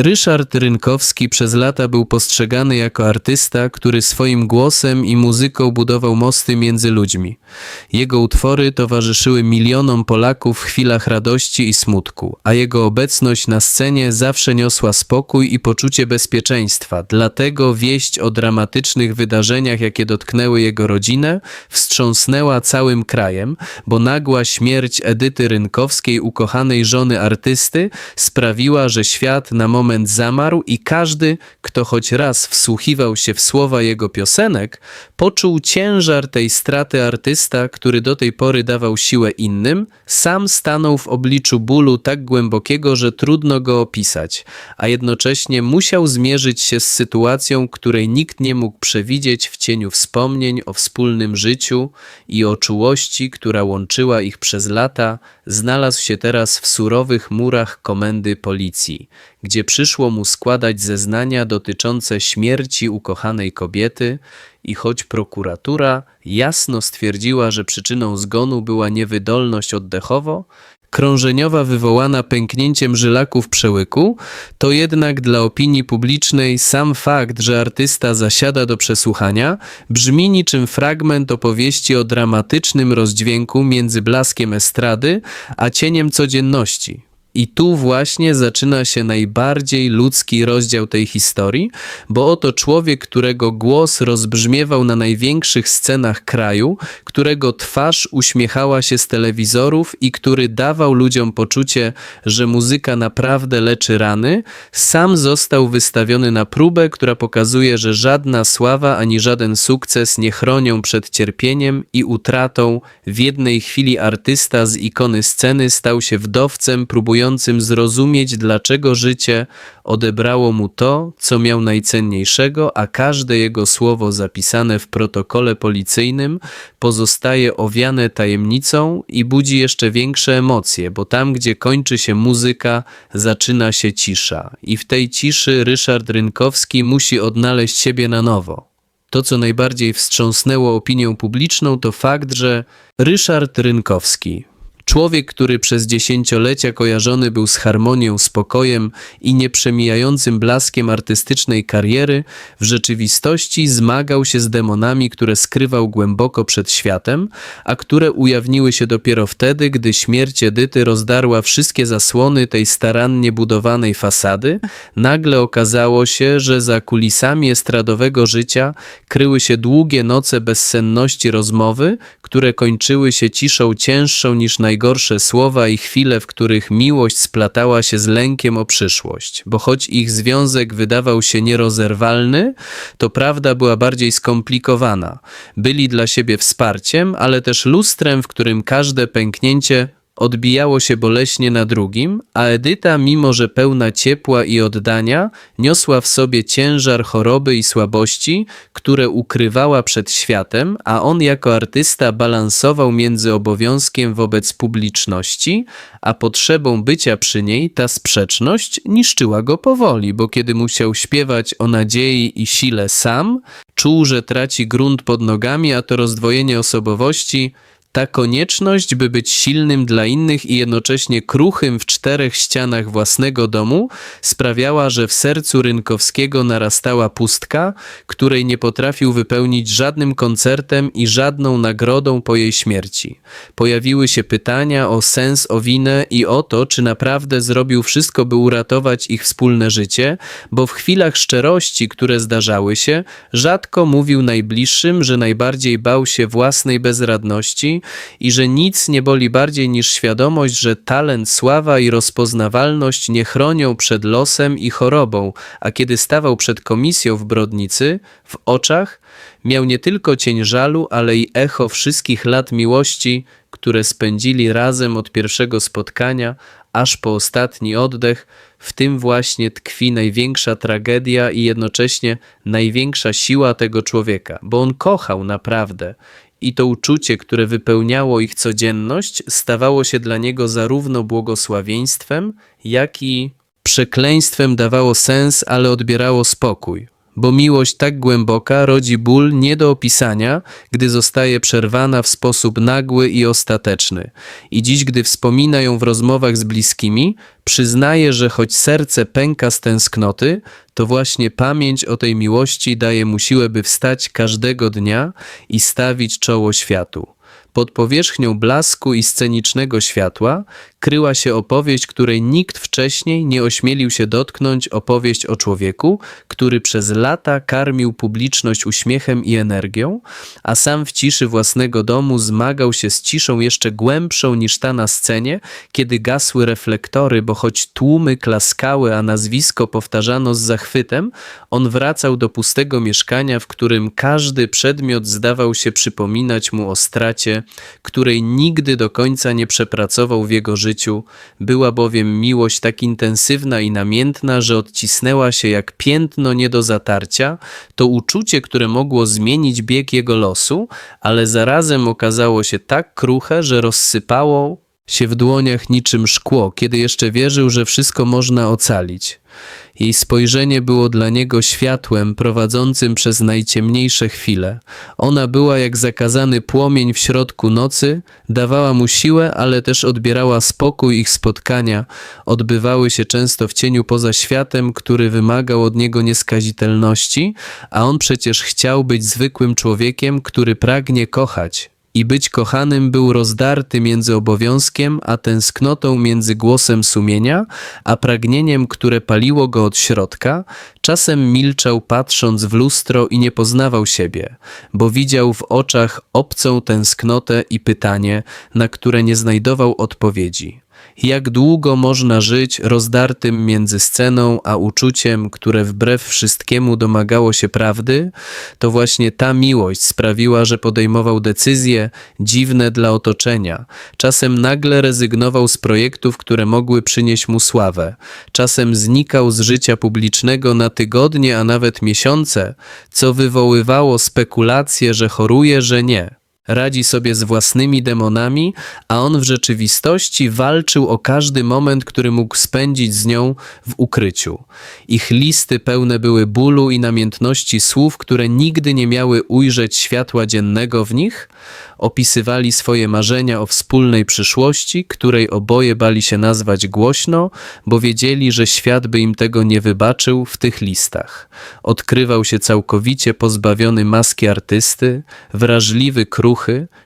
Ryszard Rynkowski przez lata był postrzegany jako artysta, który swoim głosem i muzyką budował mosty między ludźmi. Jego utwory towarzyszyły milionom Polaków w chwilach radości i smutku, a jego obecność na scenie zawsze niosła spokój i poczucie bezpieczeństwa. Dlatego wieść o dramatycznych wydarzeniach, jakie dotknęły jego rodzinę, wstrząsnęła całym krajem, bo nagła śmierć Edyty Rynkowskiej, ukochanej żony artysty, sprawiła, że świat na moment zamarł i każdy, kto choć raz wsłuchiwał się w słowa jego piosenek, poczuł ciężar tej straty artysta, który do tej pory dawał siłę innym, sam stanął w obliczu bólu tak głębokiego, że trudno go opisać, a jednocześnie musiał zmierzyć się z sytuacją, której nikt nie mógł przewidzieć w cieniu wspomnień o wspólnym życiu i o czułości, która łączyła ich przez lata, znalazł się teraz w surowych murach komendy policji, gdzie przyszło mu składać zeznania dotyczące śmierci ukochanej kobiety i choć prokuratura jasno stwierdziła, że przyczyną zgonu była niewydolność oddechowo, krążeniowa wywołana pęknięciem żylaków przełyku, to jednak dla opinii publicznej sam fakt, że artysta zasiada do przesłuchania, brzmi niczym fragment opowieści o dramatycznym rozdźwięku między blaskiem estrady a cieniem codzienności. I tu właśnie zaczyna się najbardziej ludzki rozdział tej historii, bo oto człowiek, którego głos rozbrzmiewał na największych scenach kraju, którego twarz uśmiechała się z telewizorów i który dawał ludziom poczucie, że muzyka naprawdę leczy rany, sam został wystawiony na próbę, która pokazuje, że żadna sława ani żaden sukces nie chronią przed cierpieniem i utratą. W jednej chwili artysta z ikony sceny stał się wdowcem próbującym zrozumieć, dlaczego życie odebrało mu to, co miał najcenniejszego, a każde jego słowo zapisane w protokole policyjnym pozostaje owiane tajemnicą i budzi jeszcze większe emocje, bo tam, gdzie kończy się muzyka, zaczyna się cisza. I w tej ciszy Ryszard Rynkowski musi odnaleźć siebie na nowo. To, co najbardziej wstrząsnęło opinią publiczną, to fakt, że Ryszard Rynkowski, Człowiek, który przez dziesięciolecia kojarzony był z harmonią, spokojem i nieprzemijającym blaskiem artystycznej kariery, w rzeczywistości zmagał się z demonami, które skrywał głęboko przed światem, a które ujawniły się dopiero wtedy, gdy śmierć Edyty rozdarła wszystkie zasłony tej starannie budowanej fasady. Nagle okazało się, że za kulisami estradowego życia kryły się długie noce bezsenności rozmowy, które kończyły się ciszą cięższą niż najgorsze najgorsze słowa i chwile, w których miłość splatała się z lękiem o przyszłość, bo choć ich związek wydawał się nierozerwalny, to prawda była bardziej skomplikowana. Byli dla siebie wsparciem, ale też lustrem, w którym każde pęknięcie odbijało się boleśnie na drugim, a Edyta, mimo że pełna ciepła i oddania, niosła w sobie ciężar choroby i słabości, które ukrywała przed światem, a on jako artysta balansował między obowiązkiem wobec publiczności, a potrzebą bycia przy niej, ta sprzeczność niszczyła go powoli, bo kiedy musiał śpiewać o nadziei i sile sam, czuł, że traci grunt pod nogami, a to rozdwojenie osobowości ta konieczność, by być silnym dla innych i jednocześnie kruchym w czterech ścianach własnego domu, sprawiała, że w sercu Rynkowskiego narastała pustka, której nie potrafił wypełnić żadnym koncertem i żadną nagrodą po jej śmierci. Pojawiły się pytania o sens, o winę i o to, czy naprawdę zrobił wszystko, by uratować ich wspólne życie, bo w chwilach szczerości, które zdarzały się, rzadko mówił najbliższym, że najbardziej bał się własnej bezradności, i że nic nie boli bardziej niż świadomość, że talent, sława i rozpoznawalność nie chronią przed losem i chorobą, a kiedy stawał przed komisją w Brodnicy, w oczach miał nie tylko cień żalu, ale i echo wszystkich lat miłości, które spędzili razem od pierwszego spotkania, aż po ostatni oddech, w tym właśnie tkwi największa tragedia i jednocześnie największa siła tego człowieka, bo on kochał naprawdę i to uczucie, które wypełniało ich codzienność, stawało się dla niego zarówno błogosławieństwem, jak i przekleństwem dawało sens, ale odbierało spokój. Bo miłość tak głęboka rodzi ból nie do opisania, gdy zostaje przerwana w sposób nagły i ostateczny. I dziś, gdy wspomina ją w rozmowach z bliskimi, przyznaje, że choć serce pęka z tęsknoty, to właśnie pamięć o tej miłości daje mu siłę, by wstać każdego dnia i stawić czoło światu. Pod powierzchnią blasku i scenicznego światła kryła się opowieść, której nikt wcześniej nie ośmielił się dotknąć opowieść o człowieku, który przez lata karmił publiczność uśmiechem i energią, a sam w ciszy własnego domu zmagał się z ciszą jeszcze głębszą niż ta na scenie, kiedy gasły reflektory, bo choć tłumy klaskały, a nazwisko powtarzano z zachwytem, on wracał do pustego mieszkania, w którym każdy przedmiot zdawał się przypominać mu o stracie, której nigdy do końca nie przepracował w jego życiu. Była bowiem miłość tak intensywna i namiętna, że odcisnęła się jak piętno nie do zatarcia, to uczucie, które mogło zmienić bieg jego losu, ale zarazem okazało się tak kruche, że rozsypało się w dłoniach niczym szkło, kiedy jeszcze wierzył, że wszystko można ocalić. Jej spojrzenie było dla niego światłem prowadzącym przez najciemniejsze chwile. Ona była jak zakazany płomień w środku nocy, dawała mu siłę, ale też odbierała spokój ich spotkania. Odbywały się często w cieniu poza światem, który wymagał od niego nieskazitelności, a on przecież chciał być zwykłym człowiekiem, który pragnie kochać i być kochanym był rozdarty między obowiązkiem a tęsknotą między głosem sumienia, a pragnieniem, które paliło go od środka, czasem milczał patrząc w lustro i nie poznawał siebie, bo widział w oczach obcą tęsknotę i pytanie, na które nie znajdował odpowiedzi. Jak długo można żyć rozdartym między sceną a uczuciem, które wbrew wszystkiemu domagało się prawdy? To właśnie ta miłość sprawiła, że podejmował decyzje dziwne dla otoczenia. Czasem nagle rezygnował z projektów, które mogły przynieść mu sławę. Czasem znikał z życia publicznego na tygodnie, a nawet miesiące, co wywoływało spekulacje, że choruje, że nie radzi sobie z własnymi demonami, a on w rzeczywistości walczył o każdy moment, który mógł spędzić z nią w ukryciu. Ich listy pełne były bólu i namiętności słów, które nigdy nie miały ujrzeć światła dziennego w nich, opisywali swoje marzenia o wspólnej przyszłości, której oboje bali się nazwać głośno, bo wiedzieli, że świat by im tego nie wybaczył w tych listach. Odkrywał się całkowicie pozbawiony maski artysty, wrażliwy,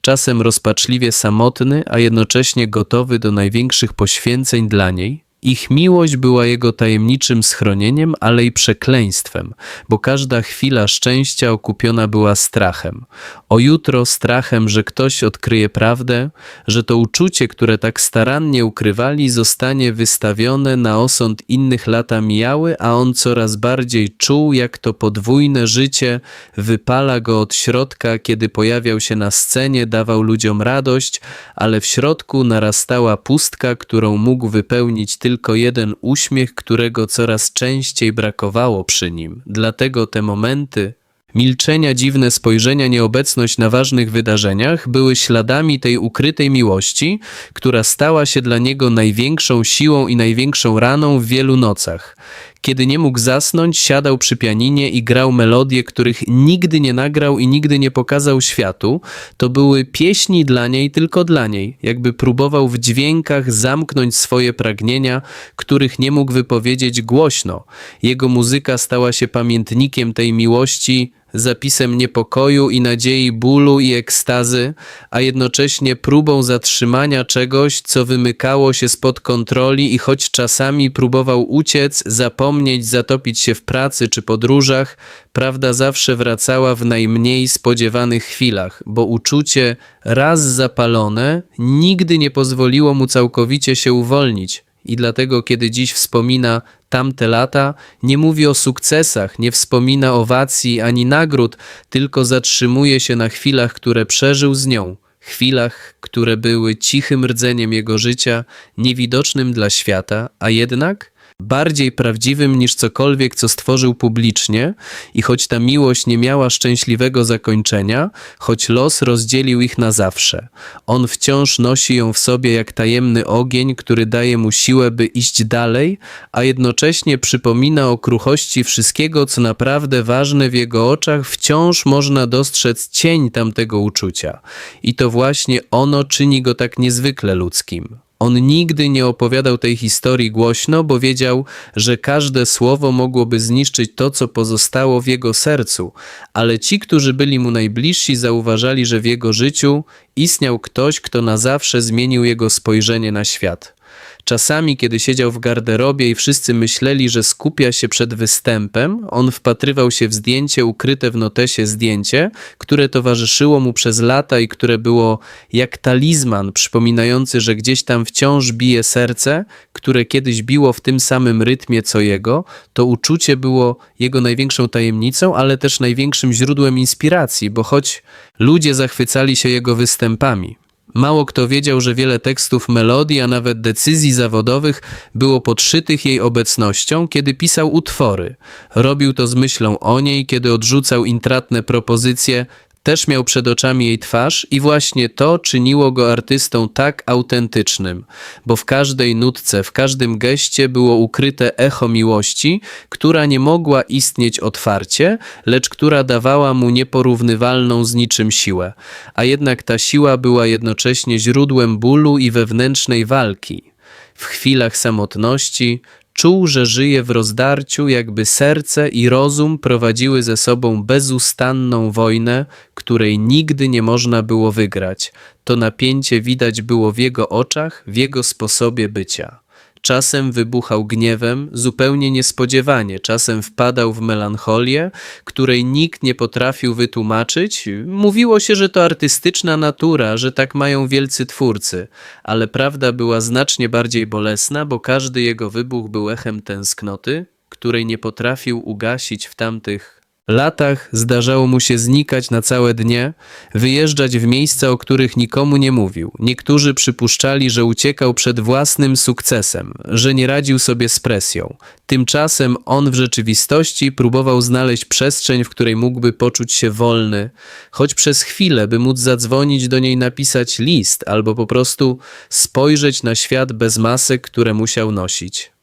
czasem rozpaczliwie samotny, a jednocześnie gotowy do największych poświęceń dla niej, ich miłość była jego tajemniczym schronieniem, ale i przekleństwem, bo każda chwila szczęścia okupiona była strachem. O jutro strachem, że ktoś odkryje prawdę, że to uczucie, które tak starannie ukrywali, zostanie wystawione na osąd innych lata mijały, a on coraz bardziej czuł, jak to podwójne życie wypala go od środka, kiedy pojawiał się na scenie, dawał ludziom radość, ale w środku narastała pustka, którą mógł wypełnić tylko jeden uśmiech, którego coraz częściej brakowało przy nim. Dlatego te momenty, milczenia, dziwne spojrzenia, nieobecność na ważnych wydarzeniach były śladami tej ukrytej miłości, która stała się dla niego największą siłą i największą raną w wielu nocach. Kiedy nie mógł zasnąć, siadał przy pianinie i grał melodie, których nigdy nie nagrał i nigdy nie pokazał światu. To były pieśni dla niej, tylko dla niej, jakby próbował w dźwiękach zamknąć swoje pragnienia, których nie mógł wypowiedzieć głośno. Jego muzyka stała się pamiętnikiem tej miłości, zapisem niepokoju i nadziei, bólu i ekstazy, a jednocześnie próbą zatrzymania czegoś, co wymykało się spod kontroli i choć czasami próbował uciec, zapomnieć, zatopić się w pracy czy podróżach, prawda zawsze wracała w najmniej spodziewanych chwilach, bo uczucie raz zapalone nigdy nie pozwoliło mu całkowicie się uwolnić. I dlatego, kiedy dziś wspomina tamte lata, nie mówi o sukcesach, nie wspomina owacji ani nagród, tylko zatrzymuje się na chwilach, które przeżył z nią, chwilach, które były cichym rdzeniem jego życia, niewidocznym dla świata, a jednak bardziej prawdziwym niż cokolwiek, co stworzył publicznie, i choć ta miłość nie miała szczęśliwego zakończenia, choć los rozdzielił ich na zawsze, on wciąż nosi ją w sobie jak tajemny ogień, który daje mu siłę, by iść dalej, a jednocześnie przypomina o kruchości wszystkiego, co naprawdę ważne w jego oczach, wciąż można dostrzec cień tamtego uczucia. I to właśnie ono czyni go tak niezwykle ludzkim. On nigdy nie opowiadał tej historii głośno, bo wiedział, że każde słowo mogłoby zniszczyć to, co pozostało w jego sercu, ale ci, którzy byli mu najbliżsi, zauważali, że w jego życiu istniał ktoś, kto na zawsze zmienił jego spojrzenie na świat. Czasami, kiedy siedział w garderobie i wszyscy myśleli, że skupia się przed występem, on wpatrywał się w zdjęcie ukryte w notesie zdjęcie, które towarzyszyło mu przez lata i które było jak talizman przypominający, że gdzieś tam wciąż bije serce, które kiedyś biło w tym samym rytmie co jego. To uczucie było jego największą tajemnicą, ale też największym źródłem inspiracji, bo choć ludzie zachwycali się jego występami, Mało kto wiedział, że wiele tekstów melodii, a nawet decyzji zawodowych było podszytych jej obecnością, kiedy pisał utwory. Robił to z myślą o niej, kiedy odrzucał intratne propozycje, też miał przed oczami jej twarz i właśnie to czyniło go artystą tak autentycznym, bo w każdej nutce, w każdym geście było ukryte echo miłości, która nie mogła istnieć otwarcie, lecz która dawała mu nieporównywalną z niczym siłę, a jednak ta siła była jednocześnie źródłem bólu i wewnętrznej walki. W chwilach samotności Czuł, że żyje w rozdarciu, jakby serce i rozum prowadziły ze sobą bezustanną wojnę, której nigdy nie można było wygrać. To napięcie widać było w jego oczach, w jego sposobie bycia. Czasem wybuchał gniewem, zupełnie niespodziewanie, czasem wpadał w melancholię, której nikt nie potrafił wytłumaczyć. Mówiło się, że to artystyczna natura, że tak mają wielcy twórcy, ale prawda była znacznie bardziej bolesna, bo każdy jego wybuch był echem tęsknoty, której nie potrafił ugasić w tamtych latach zdarzało mu się znikać na całe dnie, wyjeżdżać w miejsca, o których nikomu nie mówił. Niektórzy przypuszczali, że uciekał przed własnym sukcesem, że nie radził sobie z presją. Tymczasem on w rzeczywistości próbował znaleźć przestrzeń, w której mógłby poczuć się wolny, choć przez chwilę, by móc zadzwonić do niej, napisać list albo po prostu spojrzeć na świat bez masek, które musiał nosić.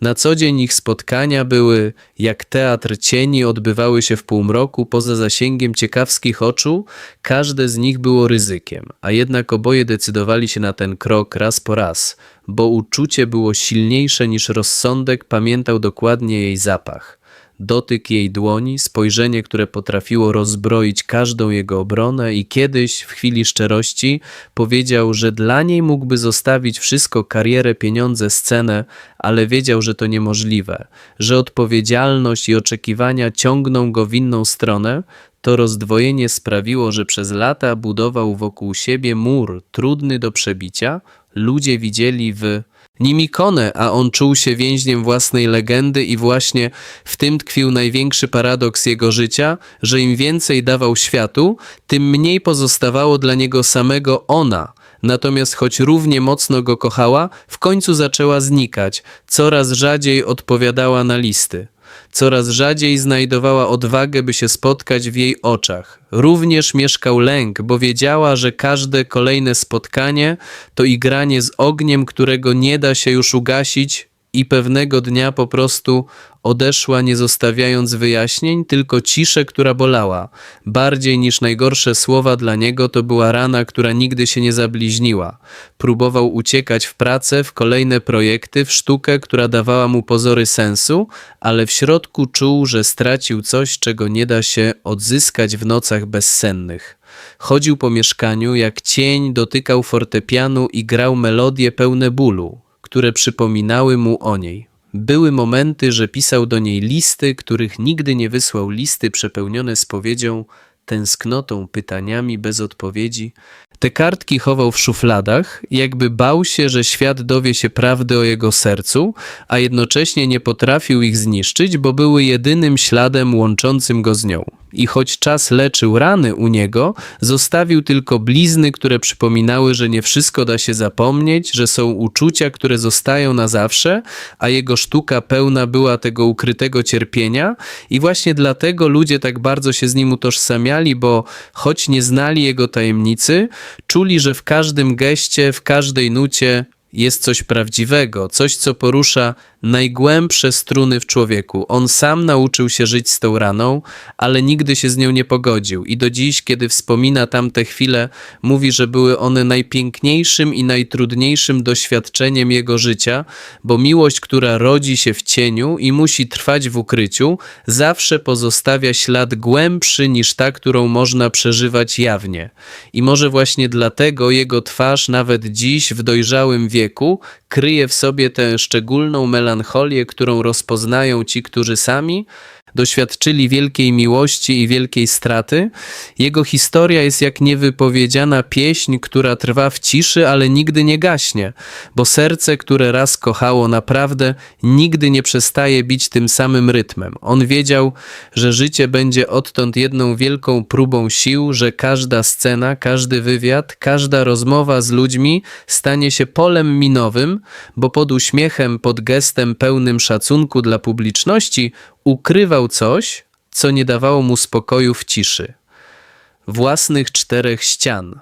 Na co dzień ich spotkania były jak teatr cieni, odbywały się w półmroku poza zasięgiem ciekawskich oczu, każde z nich było ryzykiem, a jednak oboje decydowali się na ten krok raz po raz, bo uczucie było silniejsze niż rozsądek, pamiętał dokładnie jej zapach dotyk jej dłoni, spojrzenie, które potrafiło rozbroić każdą jego obronę i kiedyś, w chwili szczerości, powiedział, że dla niej mógłby zostawić wszystko, karierę, pieniądze, scenę, ale wiedział, że to niemożliwe, że odpowiedzialność i oczekiwania ciągną go w inną stronę, to rozdwojenie sprawiło, że przez lata budował wokół siebie mur trudny do przebicia. Ludzie widzieli w nim ikonę, a on czuł się więźniem własnej legendy i właśnie w tym tkwił największy paradoks jego życia, że im więcej dawał światu, tym mniej pozostawało dla niego samego ona. Natomiast choć równie mocno go kochała, w końcu zaczęła znikać, coraz rzadziej odpowiadała na listy coraz rzadziej znajdowała odwagę, by się spotkać w jej oczach. Również mieszkał lęk, bo wiedziała, że każde kolejne spotkanie to igranie z ogniem, którego nie da się już ugasić, i pewnego dnia po prostu odeszła, nie zostawiając wyjaśnień, tylko ciszę, która bolała. Bardziej niż najgorsze słowa dla niego to była rana, która nigdy się nie zabliźniła. Próbował uciekać w pracę, w kolejne projekty, w sztukę, która dawała mu pozory sensu, ale w środku czuł, że stracił coś, czego nie da się odzyskać w nocach bezsennych. Chodził po mieszkaniu, jak cień dotykał fortepianu i grał melodie pełne bólu które przypominały mu o niej. Były momenty, że pisał do niej listy, których nigdy nie wysłał listy przepełnione spowiedzią, tęsknotą, pytaniami bez odpowiedzi. Te kartki chował w szufladach, jakby bał się, że świat dowie się prawdy o jego sercu, a jednocześnie nie potrafił ich zniszczyć, bo były jedynym śladem łączącym go z nią. I choć czas leczył rany u niego, zostawił tylko blizny, które przypominały, że nie wszystko da się zapomnieć, że są uczucia, które zostają na zawsze, a jego sztuka pełna była tego ukrytego cierpienia. I właśnie dlatego ludzie tak bardzo się z nim utożsamiali, bo choć nie znali jego tajemnicy, czuli, że w każdym geście, w każdej nucie jest coś prawdziwego, coś, co porusza najgłębsze struny w człowieku. On sam nauczył się żyć z tą raną, ale nigdy się z nią nie pogodził. I do dziś, kiedy wspomina tamte chwile, mówi, że były one najpiękniejszym i najtrudniejszym doświadczeniem jego życia, bo miłość, która rodzi się w cieniu i musi trwać w ukryciu, zawsze pozostawia ślad głębszy niż ta, którą można przeżywać jawnie. I może właśnie dlatego jego twarz nawet dziś w dojrzałym wieku kryje w sobie tę szczególną melancholię, którą rozpoznają ci, którzy sami doświadczyli wielkiej miłości i wielkiej straty. Jego historia jest jak niewypowiedziana pieśń, która trwa w ciszy, ale nigdy nie gaśnie, bo serce, które raz kochało naprawdę, nigdy nie przestaje bić tym samym rytmem. On wiedział, że życie będzie odtąd jedną wielką próbą sił, że każda scena, każdy wywiad, każda rozmowa z ludźmi stanie się polem minowym, bo pod uśmiechem, pod gestem pełnym szacunku dla publiczności ukrywał coś, co nie dawało mu spokoju w ciszy. Własnych czterech ścian.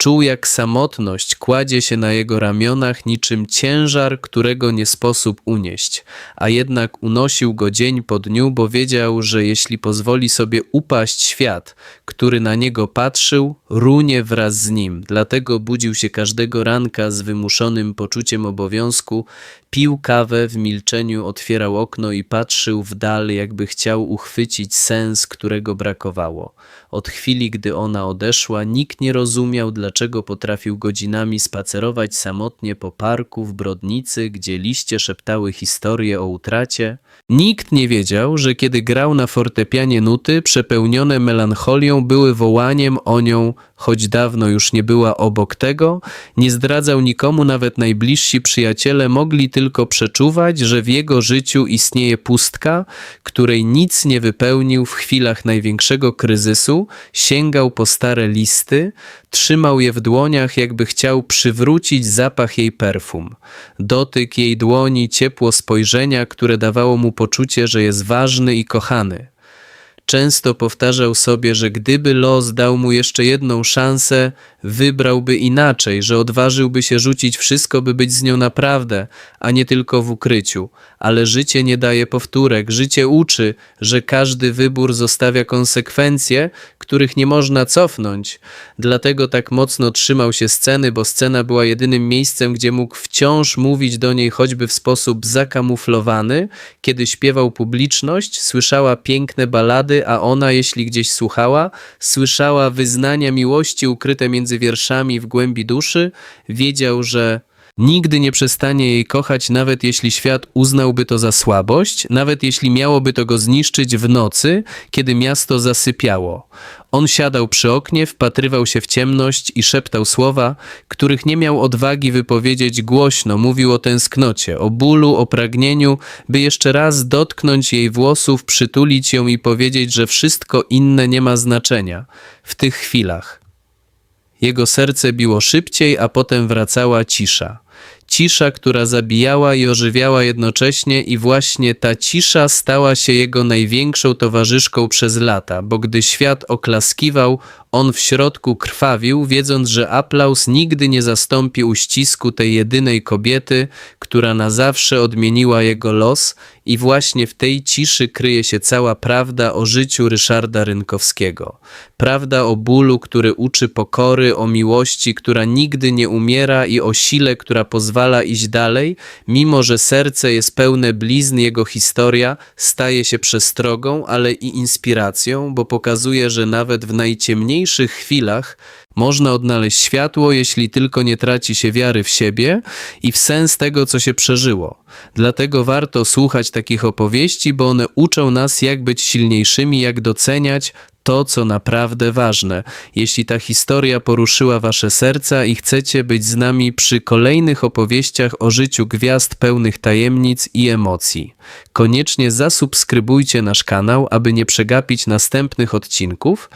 Czuł, jak samotność kładzie się na jego ramionach niczym ciężar, którego nie sposób unieść, a jednak unosił go dzień po dniu, bo wiedział, że jeśli pozwoli sobie upaść świat, który na niego patrzył, runie wraz z nim. Dlatego budził się każdego ranka z wymuszonym poczuciem obowiązku, pił kawę w milczeniu, otwierał okno i patrzył w dal, jakby chciał uchwycić sens, którego brakowało. Od chwili, gdy ona odeszła, nikt nie rozumiał, dlaczego potrafił godzinami spacerować samotnie po parku w Brodnicy, gdzie liście szeptały historie o utracie. Nikt nie wiedział, że kiedy grał na fortepianie nuty, przepełnione melancholią były wołaniem o nią, choć dawno już nie była obok tego, nie zdradzał nikomu, nawet najbliżsi przyjaciele mogli tylko przeczuwać, że w jego życiu istnieje pustka, której nic nie wypełnił w chwilach największego kryzysu, sięgał po stare listy, trzymał je w dłoniach, jakby chciał przywrócić zapach jej perfum. Dotyk jej dłoni, ciepło spojrzenia, które dawało mu poczucie, że jest ważny i kochany. Często powtarzał sobie, że gdyby los dał mu jeszcze jedną szansę, wybrałby inaczej, że odważyłby się rzucić wszystko, by być z nią naprawdę, a nie tylko w ukryciu. Ale życie nie daje powtórek, życie uczy, że każdy wybór zostawia konsekwencje, których nie można cofnąć. Dlatego tak mocno trzymał się sceny, bo scena była jedynym miejscem, gdzie mógł wciąż mówić do niej choćby w sposób zakamuflowany. Kiedy śpiewał publiczność, słyszała piękne balady, a ona, jeśli gdzieś słuchała, słyszała wyznania miłości ukryte między wierszami w głębi duszy, wiedział, że Nigdy nie przestanie jej kochać, nawet jeśli świat uznałby to za słabość, nawet jeśli miałoby to go zniszczyć w nocy, kiedy miasto zasypiało. On siadał przy oknie, wpatrywał się w ciemność i szeptał słowa, których nie miał odwagi wypowiedzieć głośno. Mówił o tęsknocie, o bólu, o pragnieniu, by jeszcze raz dotknąć jej włosów, przytulić ją i powiedzieć, że wszystko inne nie ma znaczenia w tych chwilach. Jego serce biło szybciej, a potem wracała cisza. Cisza, która zabijała i ożywiała jednocześnie, i właśnie ta cisza stała się jego największą towarzyszką przez lata, bo gdy świat oklaskiwał, on w środku krwawił, wiedząc, że aplauz nigdy nie zastąpi uścisku tej jedynej kobiety, która na zawsze odmieniła jego los, i właśnie w tej ciszy kryje się cała prawda o życiu Ryszarda Rynkowskiego. Prawda o bólu, który uczy pokory, o miłości, która nigdy nie umiera i o sile, która pozwala iść dalej, mimo że serce jest pełne blizn, jego historia staje się przestrogą, ale i inspiracją, bo pokazuje, że nawet w najciemniejszych chwilach można odnaleźć światło, jeśli tylko nie traci się wiary w siebie i w sens tego, co się przeżyło. Dlatego warto słuchać takich opowieści, bo one uczą nas, jak być silniejszymi, jak doceniać to, co naprawdę ważne. Jeśli ta historia poruszyła Wasze serca i chcecie być z nami przy kolejnych opowieściach o życiu gwiazd pełnych tajemnic i emocji, koniecznie zasubskrybujcie nasz kanał, aby nie przegapić następnych odcinków.